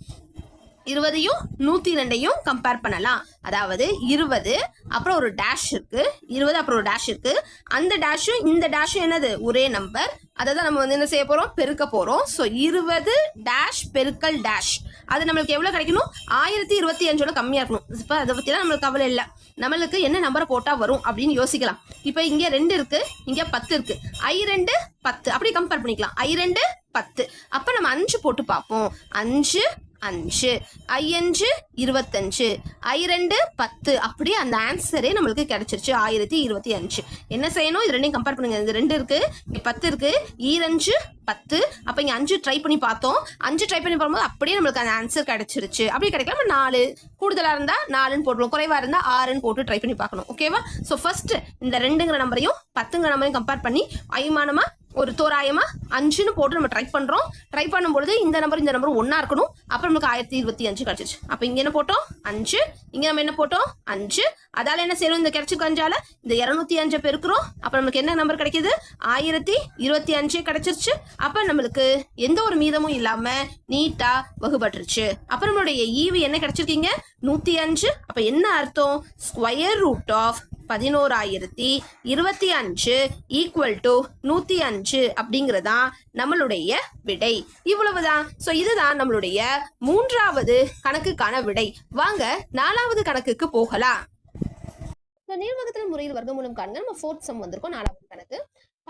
இருபதையும் நூற்றி ரெண்டையும் கம்பேர் பண்ணலாம். அதாவது இருபது அப்புறம் ஒரு டேஷ் இருக்கு. இருபது அப்புறம் ஒரு டேஷ் இருக்கு. அந்த டேஷும் இந்த டேஷும் என்னது? ஒரே நம்பர் அதை தான் நம்ம வந்து என்ன செய்ய போகிறோம் பெருக்க போகிறோம் ஸோ இருபது டேஷ் பெருக்கல் டேஷ் அது நம்மளுக்கு எவ்வளோ கிடைக்கணும்? ஆயிரத்தி இருபத்தி அஞ்சோட கம்மியாக இருக்கணும். இப்போ அதை பற்றிலாம் நம்மளுக்கு கவலை இல்லை. நம்மளுக்கு என்ன நம்பரை போட்டால் வரும் அப்படின்னு யோசிக்கலாம். இப்போ இங்கே ரெண்டு இருக்குது இங்கே பத்து இருக்கு. ஐ ரெண்டு பத்து. அப்படி கம்பேர் பண்ணிக்கலாம். ஐ ரெண்டு பத்து. அப்போ நம்ம அஞ்சு போட்டு பார்ப்போம். அஞ்சு அஞ்சு. ஐயஞ்சு இருபத்தஞ்சு. ஐ ரெண்டு பத்து. அப்படியே அந்த ஆன்சரே நம்மளுக்கு கிடைச்சிருச்சு. ஆயிரத்தி இருபத்தி அஞ்சு. என்ன செய்யணும்? இது ரெண்டையும் கம்பேர் பண்ணுங்க. இது ரெண்டு இருக்கு இங்கே பத்து இருக்கு ஈரஞ்சு பத்து. அப்போ இங்கே அஞ்சு ட்ரை பண்ணி பார்த்தோம். அஞ்சு ட்ரை பண்ணி பார்க்கும்போது அப்படியே நம்மளுக்கு அந்த ஆன்சர் கிடைச்சிருச்சு. அப்படி கிடைக்கல. நம்ம நாலு. கூடுதலாக இருந்தால் நாலுன்னு போட்டுருவோம். குறைவாக இருந்தால் ஆறுன்னு போட்டு ட்ரை பண்ணி பார்க்கணும். ஓகேவா ஸோ ஃபர்ஸ்ட் இந்த ரெண்டுங்கிற நம்பரையும் பத்துங்கிற நம்பரையும் கம்பேர் பண்ணி அய்மானமாக ஒரு தோராயமா அஞ்சுன்னு போட்டு நம்ம ட்ரை பண்றோம். ட்ரை பண்ணும்பொழுது இந்த நம்பர் இந்த நம்பர் ஒன்றா இருக்கணும். அப்புறம் நமக்கு ஆயிரத்தி இருபத்தி அஞ்சு கிடைச்சிச்சு. அப்ப இங்க என்ன போட்டோம்? அஞ்சு. இங்க நம்ம என்ன போட்டோம்? அஞ்சு. அதால என்ன செய்யணும் இந்த கிடச்சிக்கு அஞ்சால. இந்த இருநூத்தி அஞ்சை பெருக்கிறோம். அப்ப நமக்கு என்ன நம்பர் கிடைக்கிது? ஆயிரத்தி இருபத்தி அஞ்சு கிடைச்சிருச்சு. அப்ப நம்மளுக்கு எந்த ஒரு மீதமும் இல்லாம நீட்டா வகுபட்டுருச்சு. அப்ப நம்மளுடைய ஈவு என்ன கிடைச்சிருக்கீங்க? நூத்தி அஞ்சு. அப்ப என்ன அர்த்தம்? ஸ்கொயர் ரூட் ஆஃப் பதினோராயிரத்தி இருபத்தி அஞ்சு ஈக்குவல் டு நூத்தி அஞ்சு அப்படிங்கறதா நம்மளுடைய விடை. இவ்வளவுதான். சோ இதுதான் நம்மளுடைய மூன்றாவது கணக்குக்கான விடை. வாங்க நாலாவது கணக்குக்கு போகலாம். இப்போ முறையில் முறையில் வர்க்கமூலம் காண்க நம்ம ஃபோர்த் சம் வந்திருக்கோம் நாலாவது கணக்கு.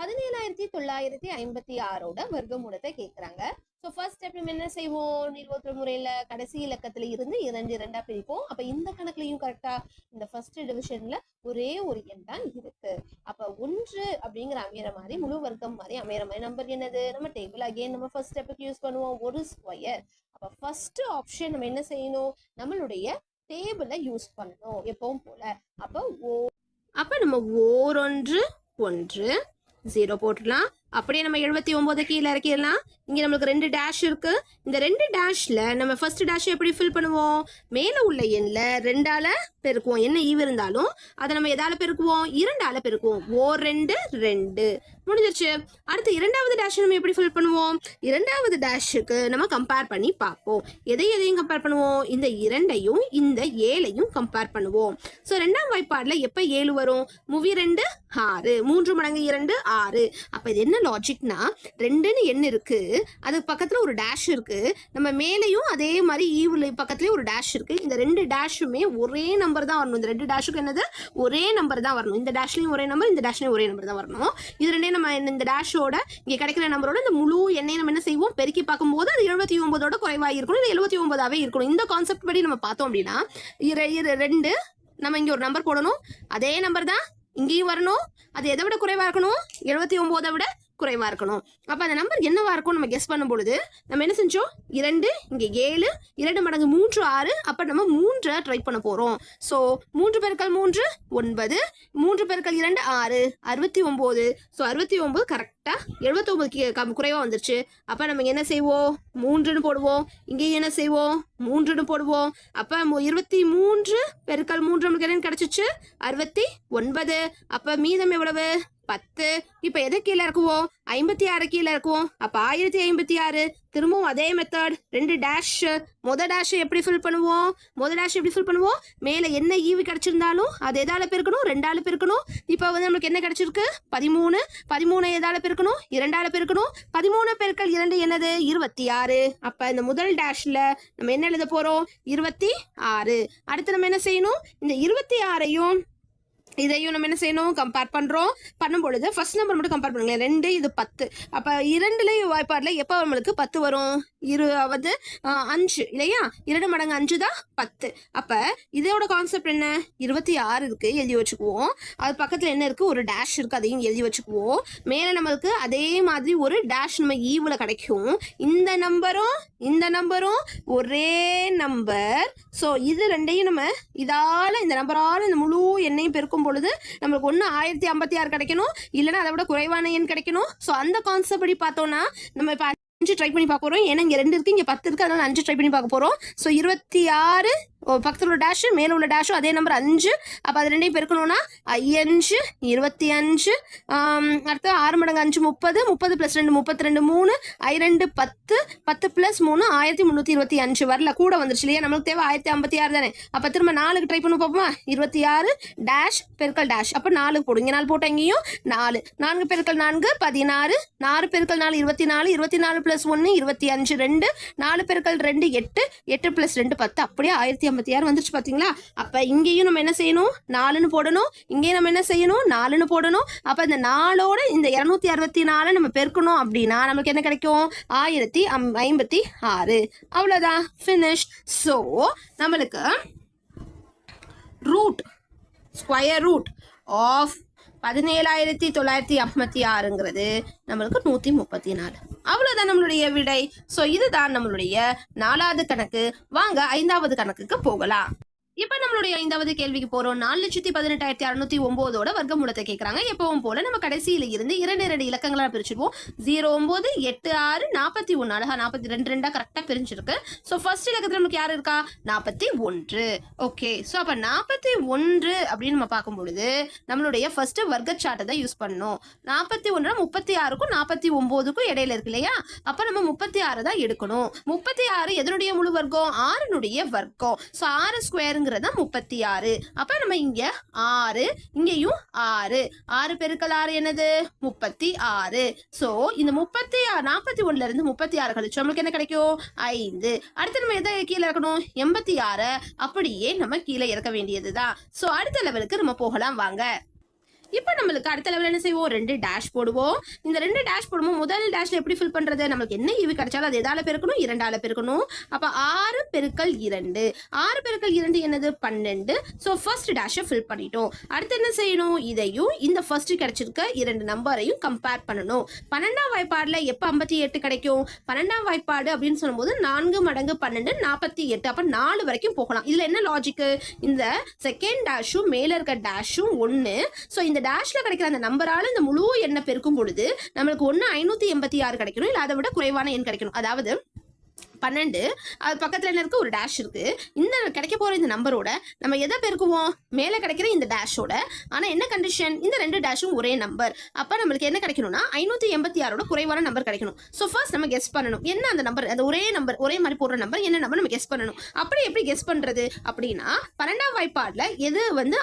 பதினேழாயிரத்தி தொள்ளாயிரத்தி ஐம்பத்தி ஆறோட வர்க்கமூலத்தை கேட்குறாங்க ஸோ ஃபர்ஸ்ட் ஸ்டெப் நம்ம என்ன செய்வோம்? நீர்வகத்தில் முறையில் கடைசி இலக்கத்துல இருந்து இரண்டு இரண்டா பிரிப்போம். அப்போ இந்த கணக்குலையும் கரெக்டா இந்த ஃபர்ஸ்ட் டிவிஷன்ல ஒரே ஒரு எண் தான் இருக்கு. அப்போ ஒன்று அப்படிங்கிற அமையிற மாதிரி முழு வர்க்கம் மாதிரி அமையிற மாதிரி நம்பர் என்னது? நம்ம டேபிள் அகைன் நம்ம ஃபர்ஸ்ட் ஸ்டெப்புக்கு யூஸ் பண்ணுவோம். ஒரு ஸ்கொயர் அப்போ ஃபர்ஸ்ட் ஆப்ஷன் நம்ம என்ன செய்யணும்? நம்மளுடைய டேபிளை யூஸ் பண்ணணும். எப்பவும் போல. அப்போ ஓ அப்ப நம்ம ஓரொன்று ஒன்று ஜீரோ போட்டுடலாம். அப்படியே நம்ம எழுபத்தி ஒன்பது கீழே இறக்கிடலாம். இங்கே நம்மளுக்கு ரெண்டு டேஷ் இருக்கு. இந்த ரெண்டு டேஷில் நம்ம ஃபர்ஸ்ட் டேஷ் எப்படி ஃபில் பண்ணுவோம்? மேலே உள்ள எண்ணில் ரெண்டால பெருக்குவோம். என்ன ஈவு இருந்தாலும் அதை நம்ம எதால பெருக்குவோம்? இரண்டால பெருக்குவோம். ஓ ரெண்டு ரெண்டு. முடிஞ்சிருச்சு. அடுத்து இரண்டாவது டேஷ் நம்ம எப்படி ஃபில் பண்ணுவோம்? இரண்டாவது டேஷுக்கு நம்ம கம்பேர் பண்ணி பார்ப்போம். எதை எதையும் கம்பேர் பண்ணுவோம்? இந்த இரண்டையும் இந்த ஏழையும் கம்பேர் பண்ணுவோம். ஸோ ரெண்டாம் வாய்ப்பாடில் எப்போ ஏழு வரும்? மூவி ரெண்டு ஆறு. மூன்று மடங்கு இரண்டு ஆறு. அப்போ இது என்ன லாஜிக்னா ரெண்டுன்னு எண் இருக்குது அது பக்கத்தில் ஒரு டேஷ் இருக்குது நம்ம மேலேயும் அதே மாதிரி ஈவில் பக்கத்துலேயும் ஒரு டேஷ் இருக்குது இந்த ரெண்டு டேஷுமே ஒரே நம்பர் தான் வரணும். இந்த ரெண்டு டேஷுக்கு என்னது? ஒரே நம்பர் தான் வரணும். இந்த டேஷ்லையும் ஒரே நம்பர் இந்த டேஷ்லையும் ஒரே நம்பர் தான் வரணும். இது ரெண்டே நம்ம இந்த டேஷோட இங்கே கிடைக்கிற நம்பரோட இந்த முழு எண்ணெய் நம்ம என்ன செய்வோம்? பெருக்கி பார்க்கும்போது அது எழுபத்தி ஒன்பதோட குறைவாக இருக்கணும். இல்லை எழுபத்தி ஒன்பதாகவே இருக்கணும். இந்த கான்செப்ட் படி நம்ம பார்த்தோம் அப்படின்னா ரெண்டு நம்ம இங்கே ஒரு நம்பர் போடணும். அதே நம்பர் தான் இங்கேயும் வரணும். அது எதை விட குறைவாக இருக்கணும்? எழுபத்தி ஒம்போதை விட குறைவாக இருக்கணும். அப்போ அந்த நம்பர் என்னவா இருக்கும் நம்ம கெஸ் பண்ணும் பொழுது நம்ம என்ன செஞ்சோம்? இரண்டு இங்கே ஏழு இரண்டு மடங்கு மூன்று ஆறு அப்போ நம்ம மூன்றை ட்ரை பண்ண போகிறோம் ஸோ மூன்று பெருக்கள் மூன்று ஒன்பது மூன்று பெருக்கள் இரண்டு ஆறு அறுபத்தி ஒம்பது. ஸோ அறுபத்தி ஒம்பது கரெக்டாக எழுபத்தொம்பது குறைவாக வந்துருச்சு. அப்போ நம்ம என்ன செய்வோம்? மூன்றுன்னு போடுவோம். இங்கேயும் என்ன செய்வோம்? மூன்றுன்னு போடுவோம். அப்போ இருபத்தி மூன்று பெருக்கல் மூன்று நமக்கு என்ன கிடச்சிச்சு? அறுபத்தி ஒன்பது. அப்போ மீதம் எவ்வளவு? பத்து. இப்போ எதை கீழே இருக்குவோம் ஐம்பத்தி ஆறு கீழே இருக்குவோம் அப்போ ஆயிரத்தி ஐம்பத்தி ஆறு. திரும்பவும் அதே மெத்தட் ரெண்டு டேஷ் முத டேஷ் எப்படி ஃபில் பண்ணுவோம்? முத டேஷ் எப்படி ஃபில் பண்ணுவோம்? மேலே என்ன e ஈவி கிடைச்சிருந்தாலும் அது எதால பெருக்கணும்? ரெண்டால பெருக்கணும். இப்போ வந்து நம்மளுக்கு என்ன கிடைச்சிருக்கு? பதிமூணு. பதிமூணு எதால பெருக்கணும்? இரண்டால பெருக்கணும். பதிமூணு பெருக்கள் இரண்டு என்னது? இருபத்தி ஆறு. அப்போ இந்த முதல் டேஷ்ல நம்ம என்ன எழுத போறோம்? இருபத்தி ஆறு. அடுத்து நம்ம என்ன செய்யணும்? இந்த இருபத்தி ஆறையும் இதையும் நம்ம என்ன செய்யணும்? கம்பேர் பண்ணுறோம் பண்ணும் பொழுது ஃபர்ஸ்ட் நம்பர் மட்டும் கம்பேர் பண்ணுங்க ரெண்டு இது பத்து. அப்போ இரண்டுலேயும் வாய்ப்பாடில் எப்போ நம்மளுக்கு பத்து வரும்? இருபது ஆஹ், அஞ்சு இல்லையா? இரண்டு மடங்கு அஞ்சு தான் பத்து. அப்போ இதோட கான்செப்ட் என்ன? இருபத்தி ஆறு இருக்குது எழுதி வச்சுக்குவோம். அது பக்கத்தில் என்ன இருக்குது ஒரு டேஷ் இருக்குது அதையும் எழுதி வச்சுக்குவோம். மேலே நம்மளுக்கு அதே மாதிரி ஒரு டேஷ் நம்ம ஈவில் கிடைக்கும். இந்த நம்பரும் இந்த நம்பரும் ஒரே நம்பர் ஸோ இது ரெண்டையும் நம்ம இதால் இந்த நம்பரால் இந்த முழு எண்ணையும் பெருக்கும் பொழுது நம்மளுக்கு ஒன்று ஆயிரத்தி ஐம்பத்தி ஆறு கிடைக்கணும் இல்லைன்னா அதை விட குறைவான எண் கிடைக்கணும். ஸோ அந்த கான்செப்ட் படி பார்த்தோம்னா நம்ம இப்போ அஞ்சு ட்ரை பண்ணி பார்க்க போகிறோம் ஏன்னா இங்கே ரெண்டு இருக்குது இங்கே பத்து இருக்குது அதனால அஞ்சு ட்ரை பண்ணி பார்க்க போகிறோம் ஸோ இருபத்தி ஆறு பக்கத்தில் உள்ள டேஷு மேலே உள்ள டேஷும் அதே நம்பர் அஞ்சு. அப்போ அது ரெண்டையும் பெருக்கணும்னா ஐயஞ்சு இருபத்தி அஞ்சு அடுத்து ஆறு மடங்கு அஞ்சு முப்பது முப்பது ப்ளஸ் ரெண்டு முப்பத்தி ரெண்டு மூணு ஐ ரெண்டு பத்து பத்து ப்ளஸ் மூணு ஆயிரத்தி முந்நூற்றி இருபத்தி அஞ்சு வரல. கூட வந்துருச்சு இல்லையா? நம்மளுக்கு தேவை ஆயிரத்தி ஐம்பத்தி ஆறு தானே. அப்போ திரும்ப நாலுக்கு ட்ரை பண்ணி பார்ப்போமா? இருபத்தி ஆறு டேஷ் பெருக்கல் டேஷ் அப்போ நாலு போடும் இங்கே நாலு போட்ட எங்கேயும்? நாலு. நான்கு பெருக்கல் நான்கு பதினாறு. நாலு பெருக்கல் நாலு இருபத்தி நாலு இருபத்தி நாலு ப்ளஸ் ஒன்று இருபத்தி அஞ்சு ரெண்டு. நாலு பெருக்கல் ரெண்டு எட்டு. எட்டு ப்ளஸ் ரெண்டு பத்து. அப்படியே ஆயிரத்தி ஐம்பத்தி ஆறு வந்துருச்சு பார்த்தீங்களா அப்போ இங்கேயும் நம்ம என்ன செய்யணும்? நாலுன்னு போடணும். இங்கேயும் நம்ம என்ன செய்யணும்? நாலுன்னு போடணும். அப்போ இந்த நாலோட இந்த இரநூத்தி அறுபத்தி நாலு நம்ம பெருக்கணும் அப்படின்னா நமக்கு என்ன கிடைக்கும்? ஆயிரத்தி அம் ஐம்பத்தி ஆறு அவ்வளோதான் ஃபினிஷ் ஸோ நம்மளுக்கு ரூட் ஸ்கொயர் ரூட் ஆஃப் பதினேழாயிரத்தி தொள்ளாயிரத்தி ஐம்பத்தி ஆறுங்கிறது நம்மளுக்கு நூற்றி முப்பத்தி நாலு அவ்வளவுதான் நம்மளுடைய விடை. ஸோ இதுதான் நம்மளுடைய நாலாவது கணக்கு. வாங்க ஐந்தாவது கணக்குக்கு போகலாம். இப்போ நம்மளுடைய ஐந்தாவது கேள்விக்கு போறோம். நாலு லட்சத்தி பதினெட்டாயிரத்தி அறுநூத்தி ஒன்பதோட வர்க்கமூலத்தை கேட்கறாங்க எப்பவும் போல நம்ம கடைசியில இருந்து இரண்டு இரண்டு இலக்கங்களா பிரிச்சிருவோம். ஜீரோ ஒன்பது எட்டு ஆறு நாற்பத்தி ஒன்னு. அழகா நாற்பத்தி ரெண்டு ரெண்டா கரெக்டா பிரிஞ்சிருக்கு. ஸோ ஃபர்ஸ்ட் இலக்கத்துல நமக்கு யார் இருக்கா? நாற்பத்தி ஒன்று. ஓகே ஸோ அப்ப நாற்பத்தி ஒன்று அப்படின்னு நம்ம பார்க்கும் பொழுது நம்மளுடைய ஃபர்ஸ்ட் வர்க்க சாட்டை தான் யூஸ் பண்ணணும். நாற்பத்தி ஒன்று முப்பத்தி ஆறுக்கும் நாற்பத்தி ஒன்பதுக்கும் இடையில இருக்கு இல்லையா? அப்ப நம்ம முப்பத்தி ஆறு தான் எடுக்கணும். முப்பத்தி ஆறு எதனுடைய முழு வர்க்கம்? ஆறுனுடைய வர்க்கம். ஸோ ஆறு ஸ்கொயருங்க தான் முப்பத்தி ஆறு அப்ப நம்ம இங்க ஆறு இங்கேயும் ஆறு. ஆறு பெருக்கல் ஆறு என்னது? முப்பத்தி ஆறு ஸோ இந்த முப்பத்தி ஆறு நாற்பத்தி ஒண்ணுல இருந்து முப்பத்தி ஆறு கழிச்சு நம்மளுக்கு என்ன கிடைக்கும்? ஐந்து. அடுத்து நம்ம எதை கீழே இறக்கணும்? எண்பத்தி ஆறு. அப்படியே நம்ம கீழே இறக்க வேண்டியதுதான். ஸோ அடுத்த லெவலுக்கு நம்ம போகலாம். வாங்க. இப்போ நம்மளுக்கு அடுத்த லெவல் என்ன செய்வோம்? ரெண்டு டேஷ் போடுவோம். இந்த ரெண்டு டேஷ் போடுவோம் முதல் டேஷ்ல எப்படி ஃபில் பண்றது? நமக்கு என்ன ஈவு கிடைச்சாலும் அது எதால பெருக்கணும் இரண்டால பெருக்கணும். அப்ப ஆறு பெருக்கல் இரண்டு. ஆறு பெருக்கல் இரண்டு என்னது? பன்னெண்டு. ஸோ ஃபர்ஸ்ட் டேஷை ஃபில் பண்ணிட்டோம். அடுத்து என்ன செய்யணும்? இதையும் இந்த ஃபர்ஸ்ட் கிடைச்சிருக்க இரண்டு நம்பரையும் கம்பேர் பண்ணணும். பன்னெண்டாம் வாய்ப்பாடுல எப்போ ஐம்பத்தி எட்டு கிடைக்கும்? பன்னெண்டாம் வாய்ப்பாடு அப்படின்னு சொல்லும்போது நான்கு மடங்கு பன்னெண்டு நாற்பத்தி எட்டு. அப்ப நாலு வரைக்கும் போகலாம். இதுல என்ன லாஜிக்கு இந்த செகண்ட் டேஷும் மேல இருக்க டேஷும் ஒன்று ஸோ இந்த டேஷ்ல கிடைக்கிற அந்த நம்பரால இந்த முழு எண்ணை பெருக்கும் பொழுது நம்மளுக்கு ஒன்று ஐநூத்தி எண்பத்தி ஆறு கிடைக்கணும் இல்லை அதை விட குறைவான எண் கிடைக்கணும். அதாவது பன்னெண்டு. அது பக்கத்தில் என்ன இருக்குது ஒரு டேஷ் இருக்குது இந்த கிடைக்க போகிற இந்த நம்பரோட நம்ம எதை பெருக்குவோம்? மேலே கிடைக்கிற இந்த டேஷோட ஆனால் என்ன கண்டிஷன் இந்த ரெண்டு டேஷும் ஒரே நம்பர் அப்போ நம்மளுக்கு என்ன கிடைக்கணும்னா ஐநூற்றி எண்பத்தி ஆறோட குறைவான நம்பர் கிடைக்கணும். ஸோ ஃபர்ஸ்ட் நம்ம கெஸ் பண்ணணும். என்ன அந்த நம்பர் அந்த ஒரே நம்பர் ஒரே மாதிரி போடுற நம்பர் என்ன நம்பர் நம்ம கெஸ் பண்ணணும்? அப்படி எப்படி கெஸ் பண்ணுறது அப்படின்னா பன்னெண்டாம் வாய்ப்பாடில் எது வந்து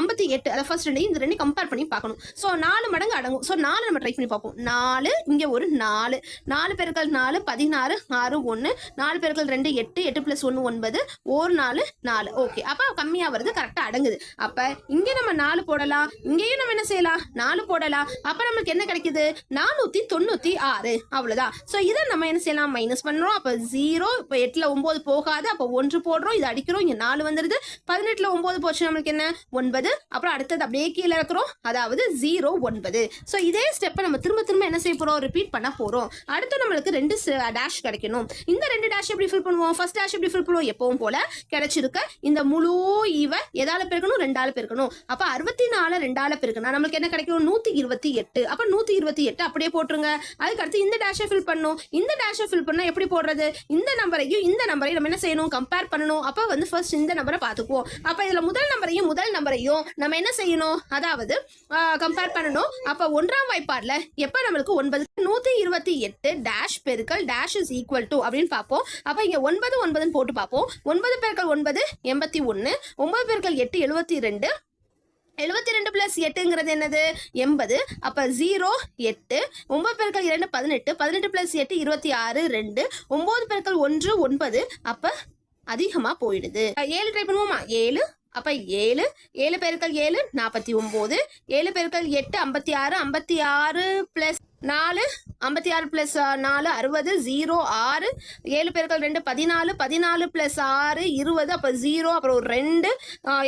ஐம்பத்தி எட்டு அதை ஃபர்ஸ்ட் ரெண்டு இந்த ரெண்டு கம்பேர் பண்ணி பார்க்கணும். ஸோ நாலு மடங்கு அடங்கும். ஸோ நாலு நம்ம ட்ரை பண்ணி பார்ப்போம். நாலு இங்கே ஒரு நாலு. நாலு பெருக்கல் நாலு பதினாறு ஆறு ஒன்று நாலு பேர்கள் ரெண்டு எட்டு எட்டு பிளஸ் ஒன்று ஒன்பது ஒரு நாலு நாலு. ஓகே அப்போ கம்மியாக வருது கரெக்டாக அடங்குது. அப்போ இங்கே நம்ம நாலு போடலாம் இங்கேயும் நம்ம என்ன செய்யலாம்? நாலு போடலாம். அப்போ நம்மளுக்கு என்ன கிடைக்குது? நானூற்றி தொண்ணூற்றி ஆறு. அவ்வளோதான் ஸோ இதை நம்ம என்ன செய்யலாம்? மைனஸ் பண்ணுறோம் அப்போ ஜீரோ இப்போ எட்டில் ஒம்பது போகாது. அப்போ ஒன்று போடுறோம் இது அடிக்கிறோம் இங்கே நாலு வந்துடுது பதினெட்டில் ஒம்பது போச்சு நம்மளுக்கு என்ன? ஒன்பது. அப்புறம் அடுத்தது அப்படியே கீழே இருக்கிறோம் அதாவது ஜீரோ ஒன்பது. ஸோ இதே ஸ்டெப்பை நம்ம திரும்ப திரும்ப என்ன செய்ய போகிறோம் ரிப்பீட் பண்ண போகிறோம் அடுத்து நம்மளுக்கு ரெண்டு டேஷ் கிடைக்கணும். இந்த ரெண்டு டேஷ் எப்படி ஃபில் பண்ணுவோம்? ஃபர்ஸ்ட் டேஷ் எப்படி ஃபில் பண்ணுவோம்? எப்பவும் போல கிடைச்சிருக்க இந்த முழு ஈவ எதால பெருக்கணும்? ரெண்டால பெருக்கணும். அப்ப அறுபத்தி நாலு ரெண்டால பெருக்கணும் நம்மளுக்கு என்ன கிடைக்கும்? நூத்தி இருபத்தி எட்டு. அப்ப நூத்தி இருபத்தி எட்டு அப்படியே போட்டுருங்க. அதுக்கு அடுத்து இந்த டேஷை ஃபில் பண்ணும். இந்த டேஷை ஃபில் பண்ணா எப்படி போடுறது? இந்த நம்பரையும் இந்த நம்பரையும் நம்ம என்ன செய்யணும்? கம்பேர் பண்ணணும். அப்ப வந்து ஃபர்ஸ்ட் இந்த நம்பரை பார்த்துக்குவோம். அப்ப இதுல முதல் நம்பரையும் முதல் நம்பரையும் நம்ம என்ன செய்யணும்? அதாவது கம்பேர் பண்ணணும். அப்ப ஒன்றாம் வாய்ப்பாடுல எப்ப நம்மளுக்கு ஒன்பது நூத்தி இருபத்தி எட்டு டேஷ் பெருக்கல் டேஷ் இஸ் ஈக்குவல் டு அப்படின்னு பார்ப்போம். அப்போ இங்க ஒன்பது ஒன்பதுன்னு போட்டு பார்ப்போம். ஒன்பது பேர்கள் ஒன்பது எண்பத்தி ஒன்னு ஒன்பது பேர்கள் எட்டு எழுபத்தி ரெண்டு. எழுபத்தி ரெண்டு பிளஸ் எட்டுங்கிறது என்னது? எண்பது. அப்போ ஜீரோ எட்டு. ஒன்பது பெருக்கல் இரண்டு பதினெட்டு. பதினெட்டு பிளஸ் எட்டு இருபத்தி ஆறு ரெண்டு. ஒம்பது பெருக்கல் ஒன்று ஒன்பது. அப்ப அதிகமா போயிடுது. ஏழு ட்ரை பண்ணுவோமா? ஏழு. அப்போ ஏழு. ஏழு பெருக்கல் ஏழு நாற்பத்தி ஒம்பது. ஏழு பெருக்கல் எட்டு ஐம்பத்தி ஆறு. ஐம்பத்தி ஆறு பிளஸ் நாலு ஐம்பத்தி ஆறு பிளஸ் நாலு அறுபது ஜீரோ ஆறு. ஏழு பேருக்கள் ரெண்டு பதினாலு. பதினாலு பிளஸ் ஆறு இருபது அப்புறம் ஜீரோ அப்புறம் ஒரு ரெண்டு.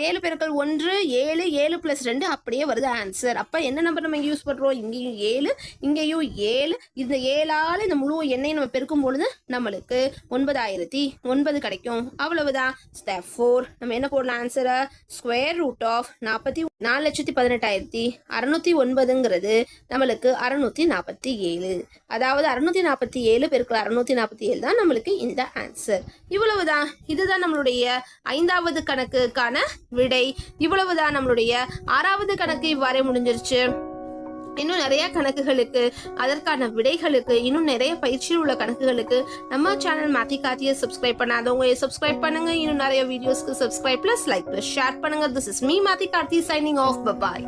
ஏழு பேருக்கள் ஒன்று ஏழு ஏழு பிளஸ் ரெண்டு அப்படியே வருது ஆன்சர் அப்போ என்ன நம்பர் நம்ம யூஸ் பண்ணுறோம் இங்கேயும் ஏழு இங்கேயும் ஏழு. இந்த ஏழால் இந்த முழு எண்ணெயை நம்ம பெருக்கும் பொழுது நம்மளுக்கு ஒன்பதாயிரத்தி ஒன்பது கிடைக்கும். அவ்வளவுதான். ஸ்டெப் ஃபோர் நம்ம என்ன போடலாம் ஆன்சரை ஸ்கொயர் ரூட் ஆஃப் நாற்பத்தி நாலு லட்சத்தி பதினெட்டாயிரத்தி அறுநூத்தி ஒன்பதுங்கிறது நம்மளுக்கு அறுநூத்தி நாற்பத்தி ஏழு. அதாவது அறுநூத்தி நாற்பத்தி ஏழு பெருக்கள் அறுநூத்தி நாற்பத்தி ஏழு தான் நம்மளுக்கு இந்த ஆன்சர் இவ்வளவுதான். இதுதான் நம்மளுடைய ஐந்தாவது கணக்குக்கான விடை. இவ்வளவுதான் நம்மளுடைய ஆறாவது கணக்கு இவ்வாறே முடிஞ்சிருச்சு. இன்னும் நிறைய கணக்குகளுக்கு அதற்கான விடைகளுக்கு இன்னும் நிறைய பயிற்சியில் உள்ள கணக்குகளுக்கு நம்ம சேனல் மாத்தி காத்தியை சப்ஸ்கிரைப் பண்ணாதவங்க சப்ஸ்கிரைப் பண்ணுங்க. இன்னும் நிறைய வீடியோஸ்க்கு subscribe plus like plus share பண்ணுங்க. This is me Mathi Karthi signing of bye bye